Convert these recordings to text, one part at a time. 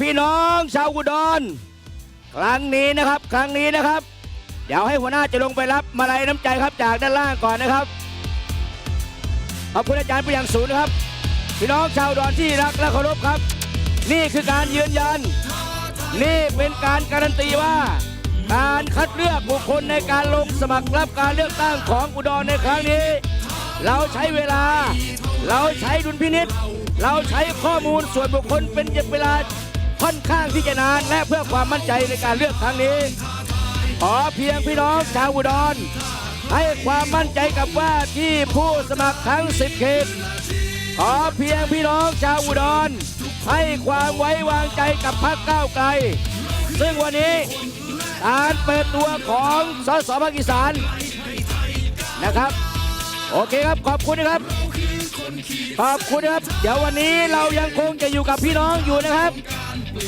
พี่น้องชาวอุดร ครั้งนี้นะครับ ครั้งนี้นะครับ เดี๋ยวให้หัวหน้าจะลงไปรับมาลัยน้ำใจครับจากด้านล่างก่อนนะครับ ขอบคุณอาจารย์ไปอย่างสูงนะครับ พี่น้องชาวอุดรที่รักและเคารพครับ นี่คือการยืนยัน นี่เป็นการการันตีว่า การคัดเลือกบุคคลในการลงสมัครรับการเลือกตั้งของอุดรในครั้งนี้ เราใช้เวลา เราใช้ดุลพินิษเราใช้ข้อมูลส่วนบุคคลเป็นเวลา ค่อนข้างที่จะนานและเพื่อความมั่นใจในการเลือกครั้งนี้ ขอเพียงพี่น้องชาวอุดร ให้ความมั่นใจกับว่าที่ผู้สมัครทั้ง 10เขตขอเพียงพี่น้องชาวอุดร ให้ความไว้วางใจกับพรรคก้าวไกล ซึ่งวันนี้การเปิดตัวของสสภาคอีสานนะครับ โอเคครับขอบคุณนะครับ ขอบคุณนะครับ เดี๋ยววันนี้เรายังคงจะอยู่กับพี่น้องอยู่นะครับ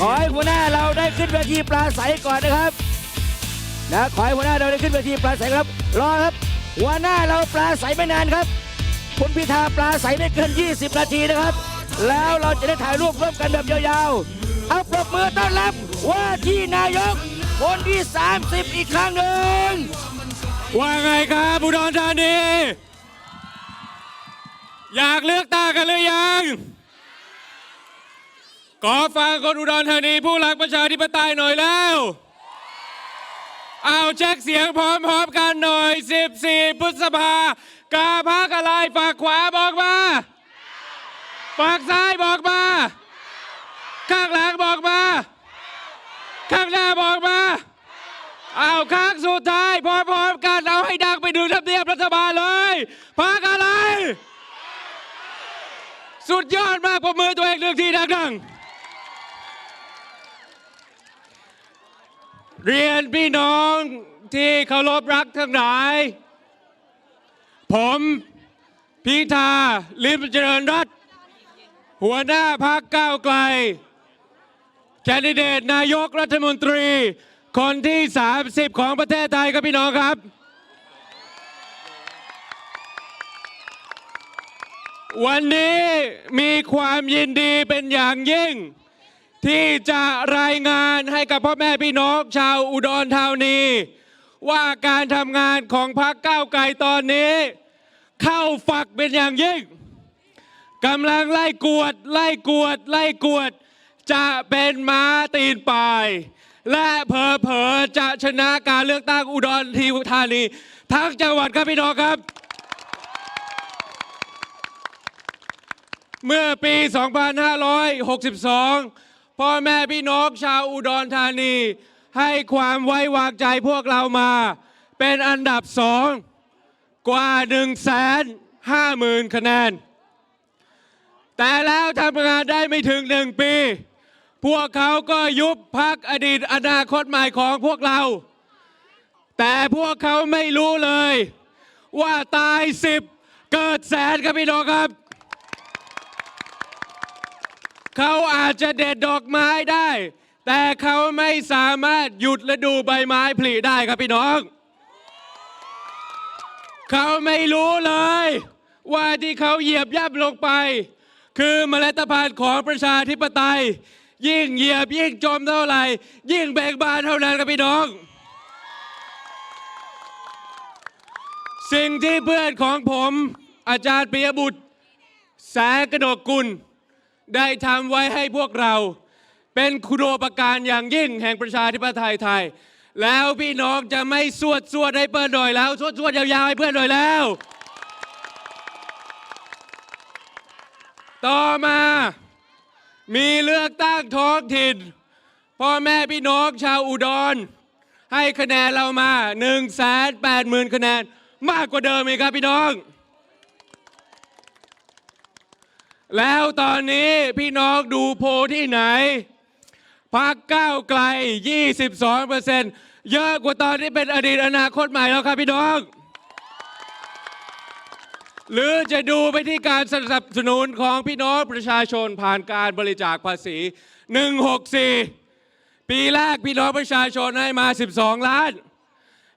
ขอให้หัวหน้าเราได้ขึ้นเวทีปราศัยก่อนนะครับนะขอให้หัวหน้าเราได้ขึ้นเวทีปราศัยครับ รอครับ หัวหน้าเราปราศัยไม่นานครับคุณพิธาปราศัยไม่เกิน 20 นาทีนะครับ แล้วเราจะได้ถ่ายรูปร่วมกันแบบยาวๆเอาปรบมือต้อนรับว่าที่นายกคนที่ 30 อีกครั้งหนึ่งว่าไงครับอุดรธานีอยากเลือกตั้งกันหรือยัง ขอฟังคนอุดรธานีผู้รักประชาธิปไตยหน่อยแล้ว เอาเช็คเสียงพร้อมๆกันหน่อย 14 พฤษภากาพักอะไรฝากขวาบอกมาฝากซ้ายบอกมา ข้างหลังบอกมา ข้างหน้าบอกมา เอาครั้งสุดท้ายพร้อมๆกันเอาให้ดังไปถึงทำเนียบรัฐบาลเลยพักอะไร สุดยอดมากประมือตัวเองหนึ่งทีดังๆ เรียนพี่น้องที่เคารพรักทั้งหลาย ผมพิธาลิมเจริญรัตหัวหน้าพักก้าวไกล แคนดิเดตนายกรัฐมนตรี คนที่ 30 ของประเทศไทยครับพี่น้องครับ วันนี้มีความยินดีเป็นอย่างยิ่ง ที่จะรายงานให้กับพ่อแม่พี่น้องชาวอุดรธานี ว่าการทำงานของพรรคก้าวไกลตอนนี้ เข้าฝักเป็นอย่างยิ่งกำลังไล่กวด ไล่กวด ไล่กวด จะเป็นม้าตีนป่าย และเพอเพอๆจะชนะการเลือกตั้งอุดรธานี ทั้งจังหวัดครับพี่น้องครับ เมื่อปี 2562 พ่อแม่พี่น้องชาวอุดรธานี ให้ความไว้วางใจพวกเรามา เป็นอันดับสองกว่า1 5 0 0 0 0คะแนน แต่แล้วทำงานได้ไม่ถึงหนึ่งปี พวกเขาก็ยุบพักอดีตอนาคตใหม่ของพวกเรา แต่พวกเขาไม่รู้เลย ว่าตายสิบเกิดแสนครับพี่น้องครับ เขาอาจจะเด็ดดอกไม้ได้ แต่เขาไม่สามารถหยุดฤดูใบไม้ผลิได้ครับพี่น้อง เขาไม่รู้เลย ว่าที่เขาเหยียบย่ำลงไป คือเมล็ดพันธุ์ของประชาธิปไตย ยิ่งเหยียบยิ่งจมเท่าไหร่ ยิ่งแบ่งบานเท่านั้นครับพี่น้อง สิ่งที่เพื่อนของผม อาจารย์ปิยบุตรแสงกนกกุล ได้ทำไว้ให้พวกเรา เป็นคุณโอปการอย่างยิ่งแห่งประชาธิปไตยไทย แล้วพี่น้องจะไม่สวดสวดให้เพื่อนหน่อยแล้ว สวดสวดยาวๆให้เพื่อนหน่อยแล้ว ต่อมา มีเลือกตั้งท้องถิ่นพ่อแม่พี่น้องชาวอุดร ให้คะแนนเรามา 1 8 0 0 0 0คะแนน มากกว่าเดิมอีกครับพี่น้อง แล้วตอนนี้พี่น้องดูโพที่ไหนพักก้าวไกล 22เปอร์เซ็นต์เยอะกว่าตอนที่เป็นอดีตอนาคตใหม่แล้วครับพี่น้อง หรือจะดูไปที่การสนับสนุนของพี่น้องประชาชนผ่านการบริจาคภาษี 164 ปีแรกพี่น้องประชาชนให้มา 12 ล้าน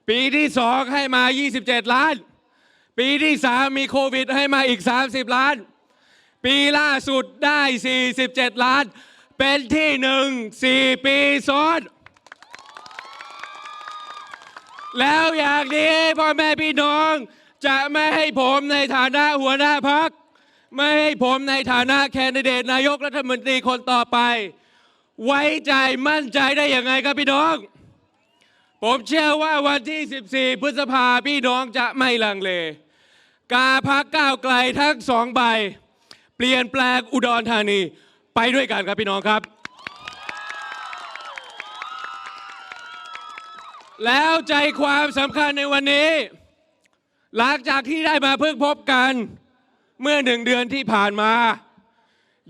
ปีที่ 2 ให้มา 27 ล้าน ปีที่ 3 มีโควิดให้มาอีก 30 ล้าน ปีล่าสุดได้ 47 ล้าน เป็นที่หนึ่งสี่ปีซ้อน แล้วอย่างนี้พ่อแม่พี่น้อง จะไม่ให้ผมในฐานะหัวหน้าพัก ไม่ให้ผมในฐานะแคนดิเดตนายกรัฐมนตรีคนต่อไป ไว้ใจมั่นใจได้อยังไงครับพี่น้อง ผมเชื่อว่าวันที่ 14 พฤษภาพี่น้องจะไม่ลังเล กาพักก้าวไกลทั้งสองใบ เปลี่ยนแปลงอุดรธานีไปด้วยกันครับพี่น้องครับ แล้วใจความสำคัญในวันนี้ หลังจากที่ได้มาเพิ่งพบกัน เมื่อหนึ่งเดือนที่ผ่านมา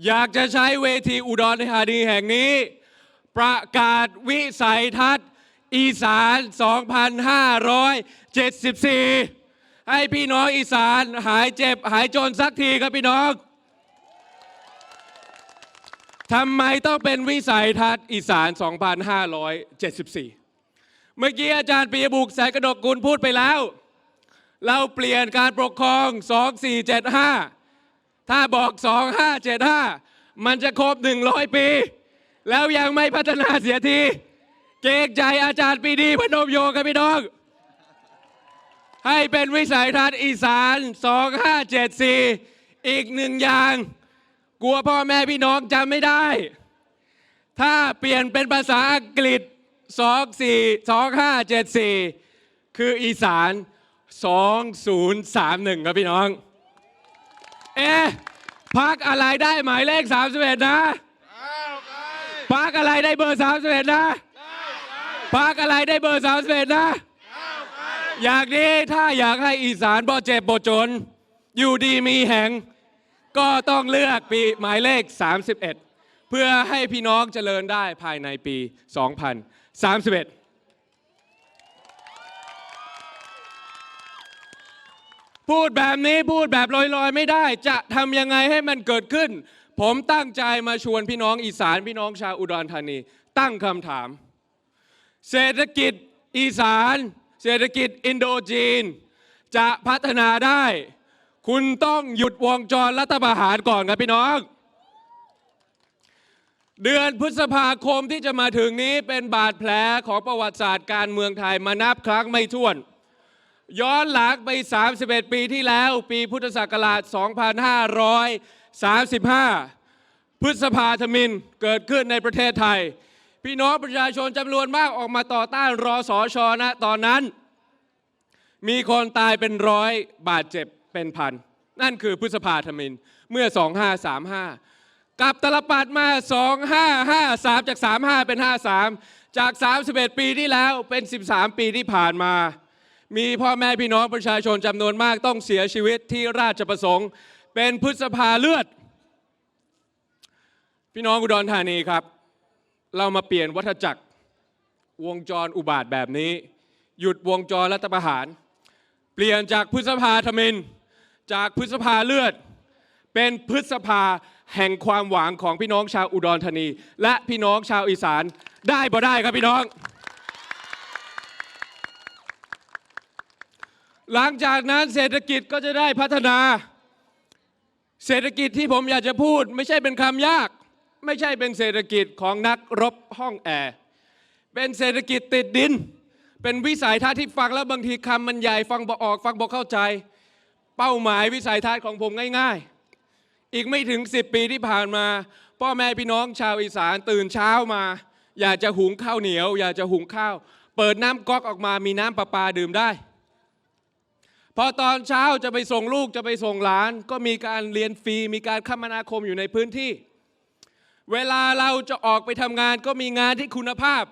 อยากจะใช้เวทีอุดรธานีแห่งนี้ ประกาศวิสัยทัศน์ อีสาน 2574 ให้พี่น้องอีสานหายเจ็บหายจนสักทีครับพี่น้อง ทำไมต้องเป็นวิสัยทัศน์อีสาน 2574 เมื่อกี้อาจารย์ปียบุกสายกระดกกุลพูดไปแล้ว เราเปลี่ยนการปกครอง 2475 ถ้าบอก 2575 มันจะครบ 100 ปี แล้วยังไม่พัฒนาเสียที เกรงใจอาจารย์ปีดีพนมโยงครับพี่น้อง ให้เป็นวิสัยทัศน์อีสาน 2574 อีกหนึ่งอย่าง กลัวพ่อแม่พี่น้องจำไม่ได้ ถ้าเปลี่ยนเป็นภาษาอังกฤษ24 2574คืออีสาน2031ครับพี่น้อง เอ๊ะพักอะไรได้หมายเลข31นะพักอะไรได้เบอร์31นะพักอะไรได้เบอร์31นะ อยากนี้ถ้าอยากให้อีสานบ่เจ็บบ่จน อยู่ดีมีแห่ง ก็ต้องเลือกปีหมายเลข 31 เพื่อให้พี่น้องเจริญได้ภายในปี 2031พูดแบบนี้พูดแบบลอยๆ ไม่ได้ จะทำยังไงให้มันเกิดขึ้น ผมตั้งใจมาชวนพี่น้องอีสานพี่น้องชาวอุดรธานี ตั้งคำถาม เศรษฐกิจอีสาน เศรษฐกิจอินโดจีน จะพัฒนาได้ คุณต้องหยุดวงจรรัฐประหารก่อนครับพี่น้อง เดือนพฤษภาคมที่จะมาถึงนี้เป็นบาดแผลของประวัติศาสตร์การเมืองไทยมานับครั้งไม่ถ้วน ย้อนหลังไป 31 ปีที่แล้ว ปีพุทธศักราช 2535 พฤษภาธมินเกิดขึ้นในประเทศไทย พี่น้องประชาชนจำนวนมากออกมาต่อต้านรอสอชอนะตอนนั้น มีคนตายเป็นร้อยบาดเจ็บ เป็นพัน นั่นคือพฤษภาธมิน เมื่อ 2535 กับตลปัดมา 2553 จาก 35 เป็น 53 จาก 31 ปีที่แล้วเป็น 13 ปีที่ผ่านมา มีพ่อแม่พี่น้องประชาชนจำนวนมากต้องเสียชีวิตที่ราชประสงค์ เป็นพฤษภาเลือด พี่น้องอุดรธานีครับ เรามาเปลี่ยนวัฏจักรวงจรอุบาทแบบนี้ หยุดวงจรรัฐประหาร เปลี่ยนจากพฤษภาธมิน จากพฤษภาเลือด เป็นพฤษภาแห่งความหวังของพี่น้องชาวอุดรธานี และพี่น้องชาวอีสานได้บ่ได้ครับพี่น้อง หลังจากนั้นเศรษฐกิจก็จะได้พัฒนา เศรษฐกิจที่ผมอยากจะพูด ไม่ใช่เป็นคำยาก ไม่ใช่เป็นเศรษฐกิจของนักรบห้องแอร์เป็นเศรษฐกิจติดดิน เป็นวิสัยทัศน์ที่ฟังแล้วบางทีคำมันใหญ่ฟังบ่ออก ฟังบ่เข้าใจ เป้าหมายวิสัยทัศน์ของผมง่าย ๆ อีกไม่ถึง 10 ปีที่ผ่านมา พ่อแม่พี่น้องชาวอีสานตื่นเช้ามา อยากจะหุงข้าวเหนียว อยากจะหุงข้าว เปิดน้ำก๊อกออกมามีน้ำประปาดื่มได้ พอตอนเช้าจะไปส่งลูกจะไปส่งหลาน ก็มีการเรียนฟรีมีการคมนาคมอยู่ในพื้นที่ เวลาเราจะออกไปทำงานก็มีงานที่คุณภาพ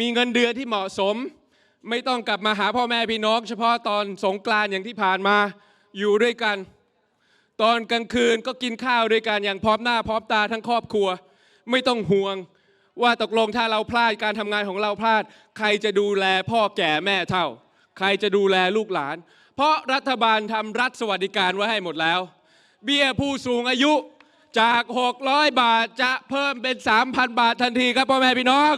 มีเงินเดือนที่เหมาะสม ไม่ต้องกลับมาหาพ่อแม่พี่น้อง เฉพาะตอนสงกรานต์อย่างที่ผ่านมาอยู่ด้วยกัน ตอนกลางคืนก็กินข้าวด้วยกันอย่างพร้อมหน้าพร้อมตาทั้งครอบครัว ไม่ต้องห่วงว่าตกลงถ้าเราพลาดการทำงานของเราพลาด ใครจะดูแลพ่อแก่แม่เฒ่า ใครจะดูแลลูกหลาน เพราะรัฐบาลทำรัฐสวัสดิการไว้ให้หมดแล้ว เบี้ยผู้สูงอายุจาก 600 บาทจะเพิ่มเป็น 3,000 บาททันทีครับพ่อแม่พี่น้อง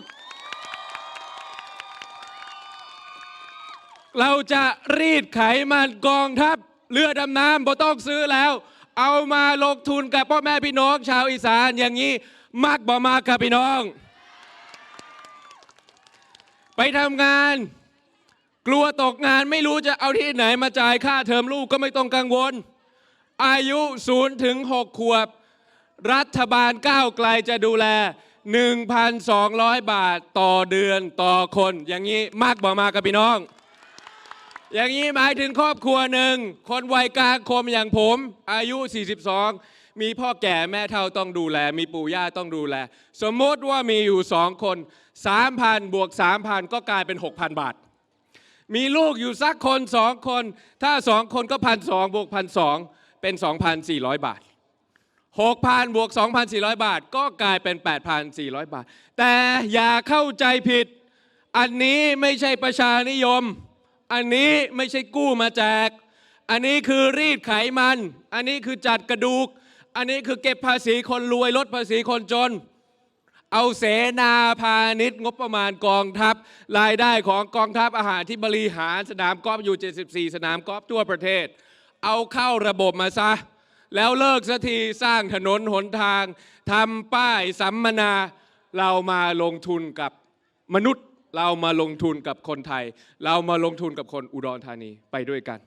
เราจะรีดไขมันกองทัพเรือดำน้ำบ่ต้องซื้อแล้ว เอามาลงทุนกับพ่อแม่พี่น้องชาวอีสานอย่างนี้มากบ่มากครับพี่น้อง ไปทำงาน กลัวตกงานไม่รู้จะเอาที่ไหนมาจ่ายค่าเทอมลูกก็ไม่ต้องกังวล อายุ0ถึง6ขวบ รัฐบาลก้าวไกลจะดูแล 1,200 บาทต่อเดือนต่อคน อย่างนี้มากบ่มากกับพี่น้อง อย่างนี้หมายถึงครอบครัวหนึ่ง คนวัยกลางคมอย่างผม อายุ 42 มีพ่อแก่แม่เฒ่าต้องดูแล มีปู่ย่าต้องดูแล สมมติว่ามีอยู่สองคน 3,000 บวก 3,000 ก็กลายเป็น 6,000 บาท มีลูกอยู่สักคนสองคน ถ้าสองคนก็พันสองบวกพันสองเป็น 2,400 บาท 6,000 บวก 2,400 บาท ก็กลายเป็น 8,400 บาท แต่อย่าเข้าใจผิด อันนี้ไม่ใช่ประชานิยม อันนี้ไม่ใช่กู้มาแจก อันนี้คือรีดไขมัน อันนี้คือจัดกระดูก อันนี้คือเก็บภาษีคนรวยลดภาษีคนจน เอาเสนาพาณิชย์งบประมาณกองทัพ รายได้ของกองทัพอาหารที่บริหารสนามกอล์ฟอยู่ 74 สนามกอล์ฟทั่วประเทศ เอาเข้าระบบมาซะ แล้วเลิกสักทีสร้างถนนหนทางทำป้ายสัมมนาเรามาลงทุนกับมนุษย์ เรามาลงทุนกับคนไทย เรามาลงทุนกับคนอุดรธานีไปด้วยกัน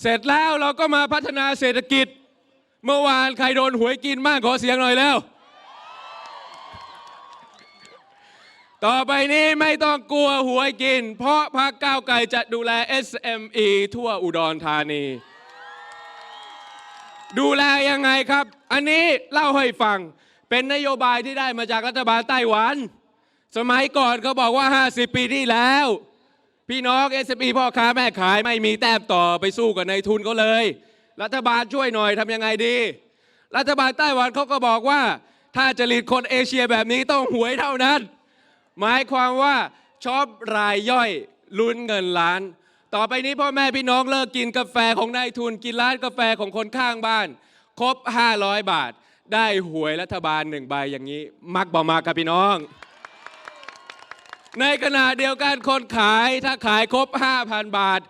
เสร็จแล้วเราก็มาพัฒนาเศรษฐกิจ เมื่อวานใครโดนหวยกินบ้างขอเสียงหน่อยแล้ว ต่อไปนี้ไม่ต้องกลัวหวยกิน เพราะพรรคก้าวไกลจะดูแล SME ทั่วอุดรธานี ดูแลยังไงครับ อันนี้เล่าให้ฟัง เป็นนโยบายที่ได้มาจากรัฐบาลไต้หวัน สมัยก่อนเขาบอกว่า 50 ปีที่แล้ว พี่น้อง SME พ่อค้าแม่ขายไม่มีแต้มต่อไปสู้กับนายทุนเขาเลย รัฐบาลช่วยหน่อยทำยังไงดี รัฐบาลไต้หวันเขาก็บอกว่า ถ้าจะหลีดคนเอเชียแบบนี้ต้องหวยเท่านั้น หมายความว่าชอปรายย่อยลุ้นเงินล้าน ต่อไปนี้พ่อแม่พี่น้องเลิกกินกาแฟของนายทุนกินร้านกาแฟของคนข้างบ้าน ครบ 500 บาท ได้หวยรัฐบาลหนึ่งใบอย่างนี้ มักบ่มากครับพี่น้อง ในขณะเดียวกันคนขายถ้าขายครบ 5,000 บาท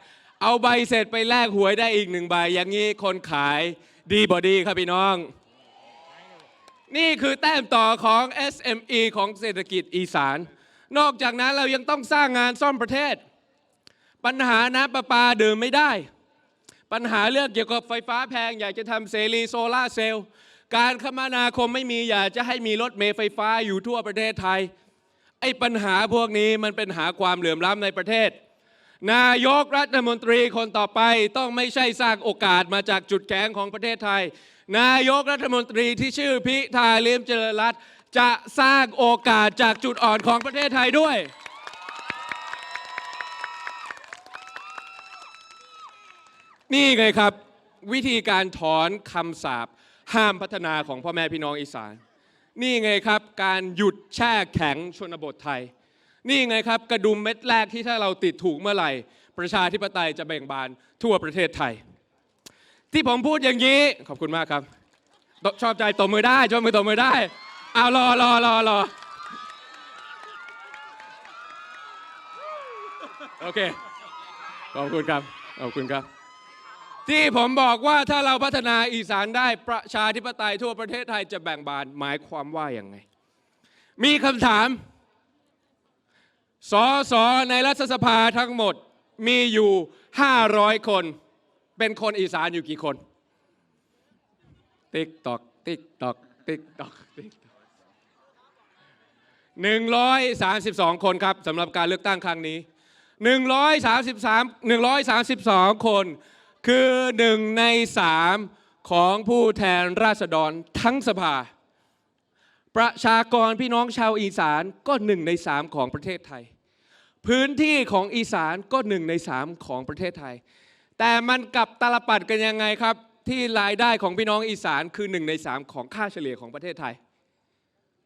เอาใบเสร็จไปแลกหวยได้อีกหนึ่งใบ อย่างนี้คนขายดีบอดีครับพี่น้อง นี่คือแต้มต่อของ SME ของเศรษฐกิจอีสาน นอกจากนั้นเรายังต้องสร้างงานซ่อมประเทศ ปัญหาน้ำประปาดื่มไม่ได้ ปัญหาเรื่องเกี่ยวกับไฟฟ้าแพง อยากจะทำเสรีโซลาร์เซลล์ การคมนาคมไม่มีอยากจะให้มีรถเมล์ไฟฟ้าอยู่ทั่วประเทศไทย ไอ้ปัญหาพวกนี้มันเป็นหาความเหลื่อมล้ำในประเทศ นายกรัฐมนตรีคนต่อไปต้องไม่ใช่สร้างโอกาสมาจากจุดแข็งของประเทศไทย นายกรัฐมนตรีที่ชื่อพิธาเลิมเจริญรัตจะสร้างโอกาสจากจุดอ่อนของประเทศไทยด้วย นี่ไงครับ วิธีการถอนคำสาปห้ามพัฒนาของพ่อแม่พี่น้องอีสาน นี่ไงครับการหยุดแช่แข็งชนบทไทย นี่ไงครับกระดุมเม็ดแรกที่ถ้าเราติดถูกเมื่อไหร่ ประชาธิปไตยจะเบ่งบานทั่วประเทศไทย ที่ผมพูดอย่างนี้ขอบคุณมากครับ ชอบใจตบมือได้ชอบมือตบมือได้เอารอรอรอรอโอเคขอบคุณครับขอบคุณครับ ที่ผมบอกว่าถ้าเราพัฒนาอีสานได้ประชาธิปไตยทั่วประเทศไทยจะแบ่งบานหมายความว่าอย่างไง มีคำถามสอสอในรัฐสภาทั้งหมดมีอยู่ 500 คน เป็นคนอีสานอยู่กี่คน ติ๊กตอกติ๊กตอกติ๊กตอกติ๊กตอก132คนครับสำหรับการเลือกตั้งครั้งนี้133 132คน คือหนึ่งในสามของผู้แทนราษฎรทั้งสภา ประชากรพี่น้องชาวอีสานก็หนึ่งในสามของประเทศไทย พื้นที่ของอีสานก็หนึ่งในสามของประเทศไทย แต่มันกลับตลปัดกันยังไงครับ ที่รายได้ของพี่น้องอีสานคือหนึ่งในสามของค่าเฉลี่ยของประเทศไทย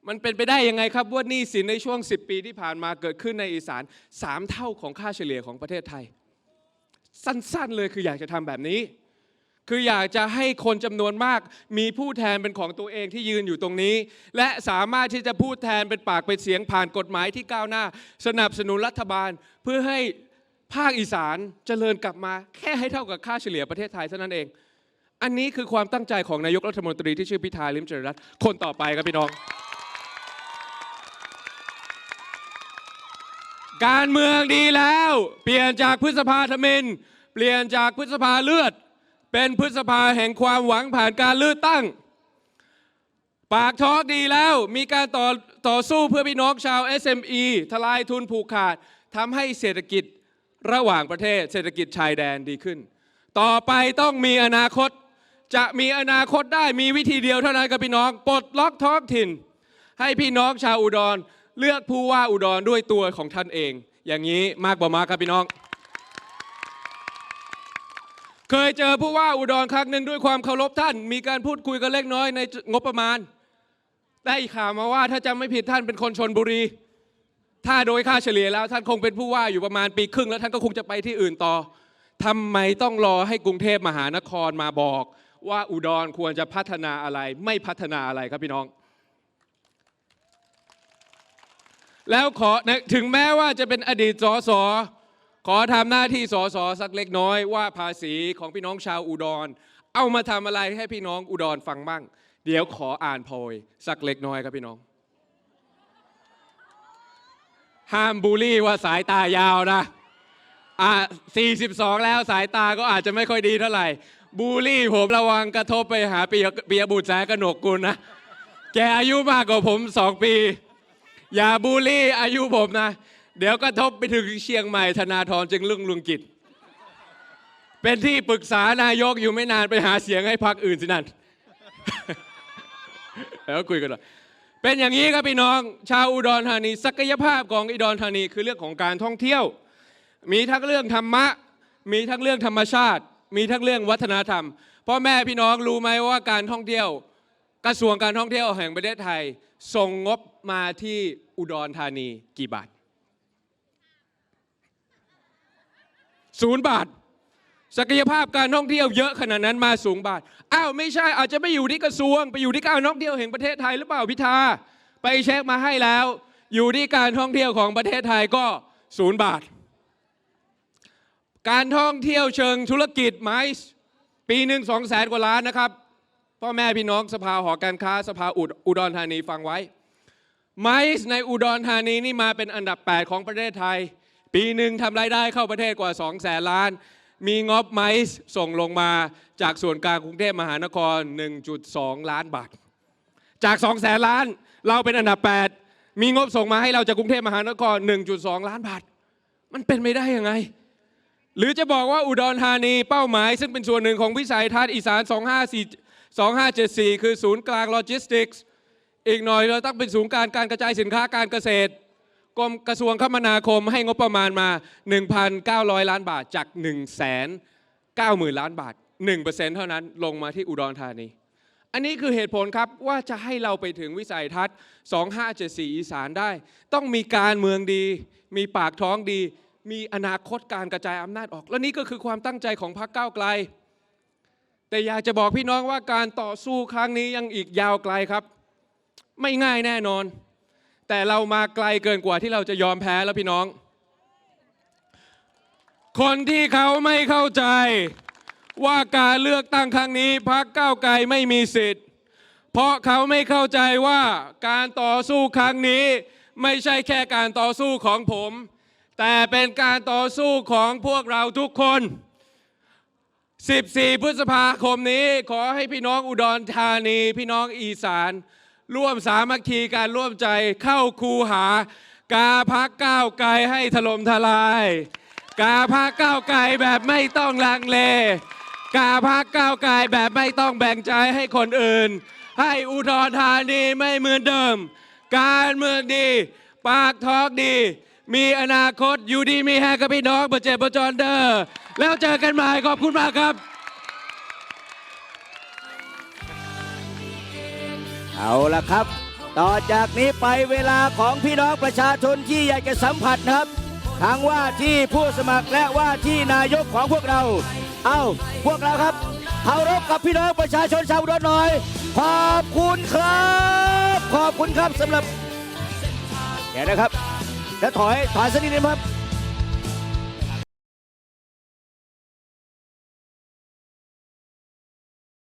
มันเป็นไปได้ยังไงครับว่าหนี้สินในช่วง 10 ปีที่ผ่านมาเกิดขึ้นในอีสานสามเท่าของค่าเฉลี่ยของประเทศไทย สั้นๆเลยคืออยากจะทำแบบนี้ คืออยากจะให้คนจำนวนมากมีผู้แทนเป็นของตัวเองที่ยืนอยู่ตรงนี้ และสามารถที่จะพูดแทนเป็นปากเป็นเสียงผ่านกฎหมายที่ก้าวหน้า สนับสนุนรัฐบาลเพื่อให้ภาคอีสานเจริญกลับมาแค่ให้เท่ากับค่าเฉลี่ยประเทศไทยเท่านั้นเอง อันนี้คือความตั้งใจของนายกรัฐมนตรีที่ชื่อพิธาลิมเจริญรัตน์คนต่อไปครับพี่น้อง การเมืองดีแล้ว เปลี่ยนจากพฤษภาธมิน เปลี่ยนจากพฤษภาเลือด เป็นพฤษภาแห่งความหวังผ่านการเลือกตั้ง ปากท้องดีแล้วมีการต่อต่อสู้เพื่อพี่น้องชาว SME ทลายทุนผูกขาดทำให้เศรษฐกิจระหว่างประเทศ เศรษฐกิจชายแดนดีขึ้น ต่อไปต้องมีอนาคตจะมีอนาคตได้มีวิธีเดียวเท่านั้นกับพี่น้องปลดล็อกท้องถิ่น ให้พี่น้องชาวอุดร เลือกผู้ว่าอุดรด้วยตัวของท่านเอง อย่างนี้มากกว่ามากครับพี่น้อง เคยเจอผู้ว่าอุดรครั้งหนึ่งด้วยความเคารพท่าน มีการพูดคุยกันเล็กน้อยในงบประมาณ ได้ข่าวมาว่าถ้าจำไม่ผิดท่านเป็นคนชนบุรี ถ้าโดยค่าเฉลี่ยแล้วท่านคงเป็นผู้ว่าอยู่ประมาณปีครึ่งแล้วท่านก็คงจะไปที่อื่นต่อทำไมต้องรอให้กรุงเทพมหานครมาบอก ว่าอุดรควรจะพัฒนาอะไรไม่พัฒนาอะไรครับพี่น้อง แล้วขอถึงแม้ว่าจะเป็นอดีตสสขอทำหน้าที่สสสักเล็กน้อยว่าภาษีของพี่น้องชาวอุดร เอามาทำอะไรให้พี่น้องอุดรฟังบ้าง เดี๋ยวขออ่านโพยสักเล็กน้อยครับพี่น้อง ห้ามบูลลี่ว่าสายตายาวนะอะ42 แล้วสายตาก็อาจจะไม่ค่อยดีเท่าไหร่ บูลลี่ผมระวังกระทบไปหาปียปียบุตรแสกนกกุลนะ แกอายุมากกว่าผมสองปี อย่าบูลลี่อายุผมนะ เดี๋ยวกระทบไปถึงเชียงใหม่ธนาธรจึงรุ่งเรืองกิจ เป็นที่ปรึกษานายกอยู่ไม่นานไปหาเสียงให้พรรคอื่นสินั่นแล้วคุยกันหน่อยเป็นอย่างนี้ครับพี่น้องชาวอุดรธานี ศักยภาพของอุดรธานีคือเรื่องของการท่องเที่ยว มีทั้งเรื่องธรรมะ มีทั้งเรื่องธรรมชาติ มีทั้งเรื่องวัฒนธรรมพ่อแม่พี่น้องรู้ไหมว่าการท่องเที่ยว กระทรวงการท่องเที่ยวแห่งประเทศไทยส่งงบ มาที่อุดรธานีกี่บาทศูนย์บาท ศักยภาพการท่องเที่ยวเยอะขนาดนั้นมาสูงบาท อ้าวไม่ใช่อาจจะไม่อยู่ที่กระทรวง ไปอยู่ที่การท่องเที่ยวแห่งประเทศไทยหรือเปล่าพิธาไปเช็คมาให้แล้ว อยู่ที่การท่องเที่ยวของประเทศไทยก็ศูนย์บาท การท่องเที่ยวเชิงธุรกิจไมซ์ปีหนึ่งสองแสนกว่าล้านนะครับพ่อแม่พี่น้องสภาหอการค้าสภาอุดอุดรธานีฟังไว้ ไมซ์ในอุดรธานีนี่มาเป็นอันดับ 8 ของประเทศไทย ปีหนึ่งทำรายได้เข้าประเทศกว่า2แสนล้าน มีงบไมซ์ส่งลงมาจากส่วนกลางกรุงเทพมหานคร 1.2 ล้านบาท จาก2แสนล้าน เราเป็นอันดับ 8 มีงบส่งมาให้เราจากกรุงเทพมหานคร 1.2 ล้านบาท มันเป็นไม่ได้ยังไง หรือจะบอกว่าอุดรธานีเป้าหมาย ซึ่งเป็นส่วนหนึ่งของวิสัยทัศน์อีสาน 254 2574 คือศูนย์กลางโลจิสติกส์ อีกหน่อยเราต้องเป็นศูนย์การการกระจายสินค้าการเกษตรกรมกระทรวงคมนาคมให้งบประมาณมา 1,900 ล้านบาทจาก 1 9 0 0 0 0 ล้านบาท 1%เท่านั้นลงมาที่อุดรธานี อันนี้คือเหตุผลครับว่าจะให้เราไปถึงวิสัยทัศน์ 2574 อีสานได้ ต้องมีการเมืองดี มีปากท้องดี มีอนาคตการกระจายอำนาจออก และนี่ก็คือความตั้งใจของพรรคก้าวไกล แต่อยากจะบอกพี่น้องว่าการต่อสู้ครั้งนี้ยังอีกยาวไกลครับ ไม่ง่ายแน่นอน แต่เรามาไกลเกินกว่าที่เราจะยอมแพ้แล้วพี่น้อง คนที่เขาไม่เข้าใจ ว่าการเลือกตั้งครั้งนี้พรรคก้าวไกลไม่มีสิทธิ์ เพราะเขาไม่เข้าใจว่าการต่อสู้ครั้งนี้ ไม่ใช่แค่การต่อสู้ของผม แต่เป็นการต่อสู้ของพวกเราทุกคน 14 พฤษภาคมนี้ขอให้พี่น้องอุดรธานี พี่น้องอีสาน ร่วมสามัคคีการร่วมใจเข้าคูหากาพักก้าวไกลให้ถล่มทลาย กาพักก้าวไกลแบบไม่ต้องลังเล กาพักก้าวไกลแบบไม่ต้องแบ่งใจให้คนอื่น ให้อุดรธานีไม่เหมือนเดิม การเมืองดี ปากท้องดี มีอนาคตอยู่ดีมีแฮกับพี่น้องประเจ็บประจอรเดอร์แล้วเจอกันใหม่ขอบคุณมากครับ เอาละครับ ต่อจากนี้ไปเวลาของพี่น้องประชาชนที่อยากจะสัมผัสนะครับ ทั้งว่าที่ผู้สมัครและว่าที่นายกของพวกเรา เอาพวกเราครับเคารพกับพี่น้องประชาชนชาวอุดรหน่อย ขอบคุณครับ ขอบคุณครับสำหรับเดี๋ยวนะครับแล้วถอยถอยสักนิดนึงครับ